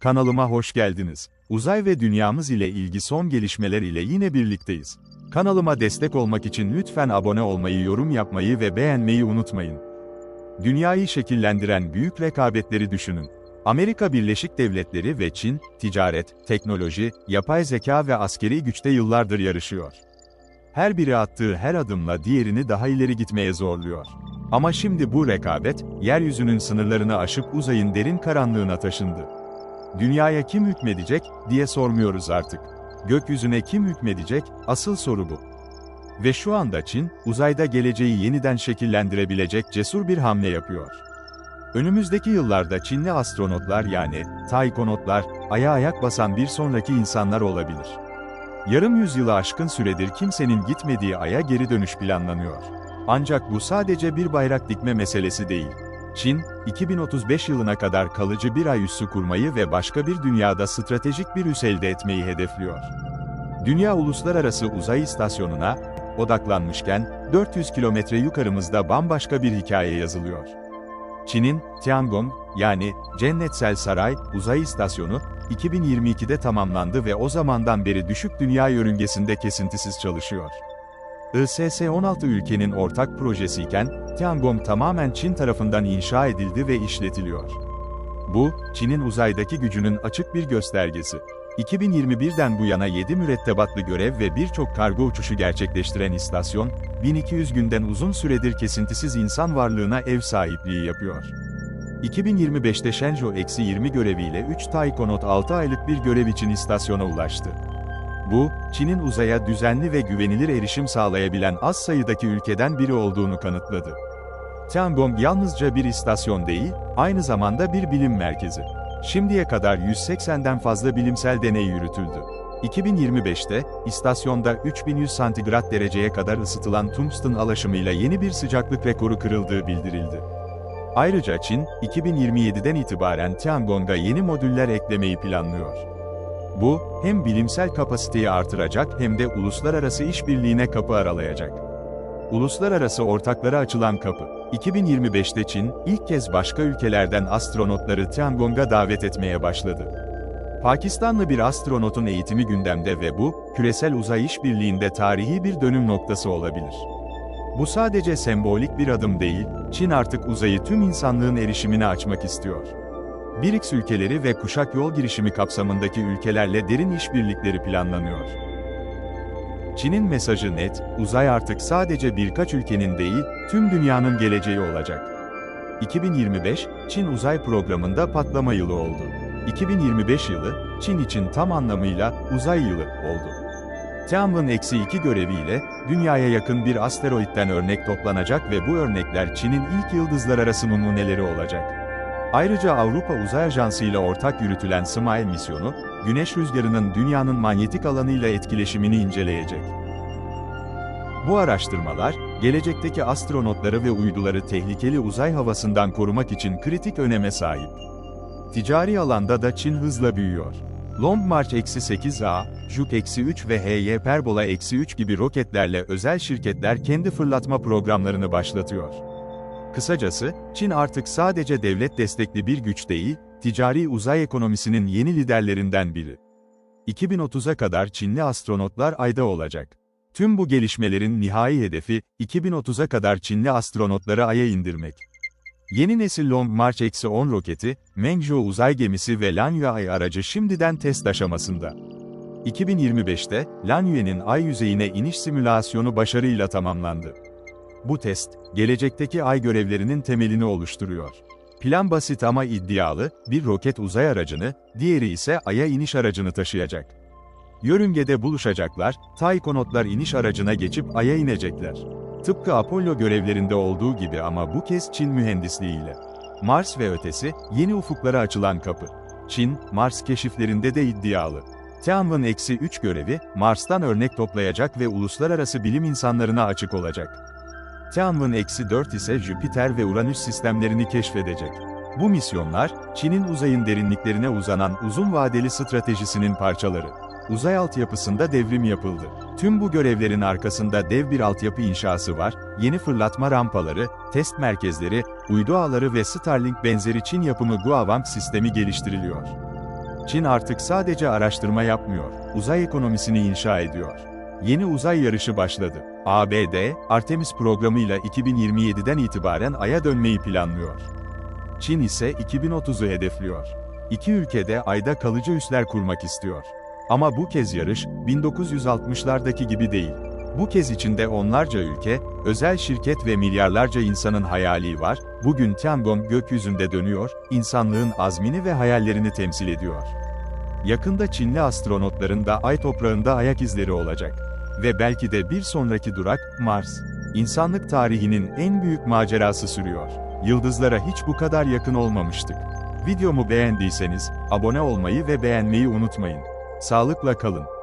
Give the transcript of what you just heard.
Kanalıma hoş geldiniz. Uzay ve dünyamız ile ilgi son gelişmeler ile yine birlikteyiz. Kanalıma destek olmak için lütfen abone olmayı, yorum yapmayı ve beğenmeyi unutmayın. Dünyayı şekillendiren büyük rekabetleri düşünün. Amerika Birleşik Devletleri ve Çin, ticaret, teknoloji, yapay zeka ve askeri güçte yıllardır yarışıyor. Her biri attığı her adımla diğerini daha ileri gitmeye zorluyor. Ama şimdi bu rekabet, yeryüzünün sınırlarını aşıp uzayın derin karanlığına taşındı. Dünyaya kim hükmedecek, diye sormuyoruz artık. Gökyüzüne kim hükmedecek, asıl soru bu. Ve şu anda Çin, uzayda geleceği yeniden şekillendirebilecek cesur bir hamle yapıyor. Önümüzdeki yıllarda Çinli astronotlar yani, taikonotlar, aya ayak basan bir sonraki insanlar olabilir. Yarım yüzyılı aşkın süredir kimsenin gitmediği aya geri dönüş planlanıyor. Ancak bu sadece bir bayrak dikme meselesi değil. Çin, 2035 yılına kadar kalıcı bir ay üssü kurmayı ve başka bir dünyada stratejik bir üs elde etmeyi hedefliyor. Dünya Uluslararası Uzay İstasyonu'na odaklanmışken, 400 kilometre yukarımızda bambaşka bir hikaye yazılıyor. Çin'in Tiangong, yani Cennetsel Saray Uzay İstasyonu, 2022'de tamamlandı ve o zamandan beri düşük dünya yörüngesinde kesintisiz çalışıyor. ISS 16 ülkenin ortak projesiyken, Tiangong tamamen Çin tarafından inşa edildi ve işletiliyor. Bu, Çin'in uzaydaki gücünün açık bir göstergesi. 2021'den bu yana 7 mürettebatlı görev ve birçok kargo uçuşu gerçekleştiren istasyon, 1200 günden uzun süredir kesintisiz insan varlığına ev sahipliği yapıyor. 2025'te Shenzhou-20 göreviyle 3 Taikonot 6 aylık bir görev için istasyona ulaştı. Bu, Çin'in uzaya düzenli ve güvenilir erişim sağlayabilen az sayıdaki ülkeden biri olduğunu kanıtladı. Tiangong yalnızca bir istasyon değil, aynı zamanda bir bilim merkezi. Şimdiye kadar 180'den fazla bilimsel deney yürütüldü. 2025'te, istasyonda 3100 santigrat dereceye kadar ısıtılan tungsten alaşımıyla yeni bir sıcaklık rekoru kırıldığı bildirildi. Ayrıca Çin, 2027'den itibaren Tiangong'a yeni modüller eklemeyi planlıyor. Bu, hem bilimsel kapasiteyi artıracak hem de uluslararası işbirliğine kapı aralayacak. Uluslararası ortaklara açılan kapı. 2025'te Çin, ilk kez başka ülkelerden astronotları Tiangong'a davet etmeye başladı. Pakistanlı bir astronotun eğitimi gündemde ve bu, küresel uzay işbirliğinde tarihi bir dönüm noktası olabilir. Bu sadece sembolik bir adım değil, Çin artık uzayı tüm insanlığın erişimine açmak istiyor. BRICS ülkeleri ve kuşak yol girişimi kapsamındaki ülkelerle derin işbirlikleri planlanıyor. Çin'in mesajı net, uzay artık sadece birkaç ülkenin değil, tüm dünyanın geleceği olacak. 2025, Çin uzay programında patlama yılı oldu. 2025 yılı, Çin için tam anlamıyla uzay yılı oldu. Tianwen-2 göreviyle, dünyaya yakın bir asteroitten örnek toplanacak ve bu örnekler Çin'in ilk yıldızlar arası numuneleri olacak. Ayrıca Avrupa Uzay Ajansı ile ortak yürütülen SMILE misyonu, güneş rüzgarının dünyanın manyetik alanıyla etkileşimini inceleyecek. Bu araştırmalar, gelecekteki astronotları ve uyduları tehlikeli uzay havasından korumak için kritik öneme sahip. Ticari alanda da Çin hızla büyüyor. Long March 8A, Juke-3 ve HY Perbola-3 gibi roketlerle özel şirketler kendi fırlatma programlarını başlatıyor. Kısacası, Çin artık sadece devlet destekli bir güç değil, ticari uzay ekonomisinin yeni liderlerinden biri. 2030'a kadar Çinli astronotlar ayda olacak. Tüm bu gelişmelerin nihai hedefi, 2030'a kadar Çinli astronotları Ay'a indirmek. Yeni nesil Long March 10 roketi, Mengzhou uzay gemisi ve Lanyue Ay aracı şimdiden test aşamasında. 2025'te, Lanyue'nin Ay yüzeyine iniş simülasyonu başarıyla tamamlandı. Bu test, gelecekteki Ay görevlerinin temelini oluşturuyor. Plan basit ama iddialı, bir roket uzay aracını, diğeri ise Ay'a iniş aracını taşıyacak. Yörüngede buluşacaklar, Taikonotlar iniş aracına geçip Ay'a inecekler. Tıpkı Apollo görevlerinde olduğu gibi ama bu kez Çin mühendisliğiyle. Mars ve ötesi, yeni ufuklara açılan kapı. Çin, Mars keşiflerinde de iddialı. Tianwen-3 görevi, Mars'tan örnek toplayacak ve uluslararası bilim insanlarına açık olacak. Tianwen-4 ise Jüpiter ve Uranüs sistemlerini keşfedecek. Bu misyonlar, Çin'in uzayın derinliklerine uzanan uzun vadeli stratejisinin parçaları. Uzay altyapısında devrim yapıldı. Tüm bu görevlerin arkasında dev bir altyapı inşası var, yeni fırlatma rampaları, test merkezleri, uydu ağları ve Starlink benzeri Çin yapımı Guowang sistemi geliştiriliyor. Çin artık sadece araştırma yapmıyor, uzay ekonomisini inşa ediyor. Yeni uzay yarışı başladı. ABD, Artemis programıyla 2027'den itibaren Ay'a dönmeyi planlıyor. Çin ise 2030'u hedefliyor. İki ülkede Ay'da kalıcı üsler kurmak istiyor. Ama bu kez yarış, 1960'lardaki gibi değil. Bu kez içinde onlarca ülke, özel şirket ve milyarlarca insanın hayali var, bugün Tiangong gökyüzünde dönüyor, insanlığın azmini ve hayallerini temsil ediyor. Yakında Çinli astronotların da ay toprağında ayak izleri olacak. Ve belki de bir sonraki durak, Mars. İnsanlık tarihinin en büyük macerası sürüyor. Yıldızlara hiç bu kadar yakın olmamıştık. Videomu beğendiyseniz, abone olmayı ve beğenmeyi unutmayın. Sağlıkla kalın.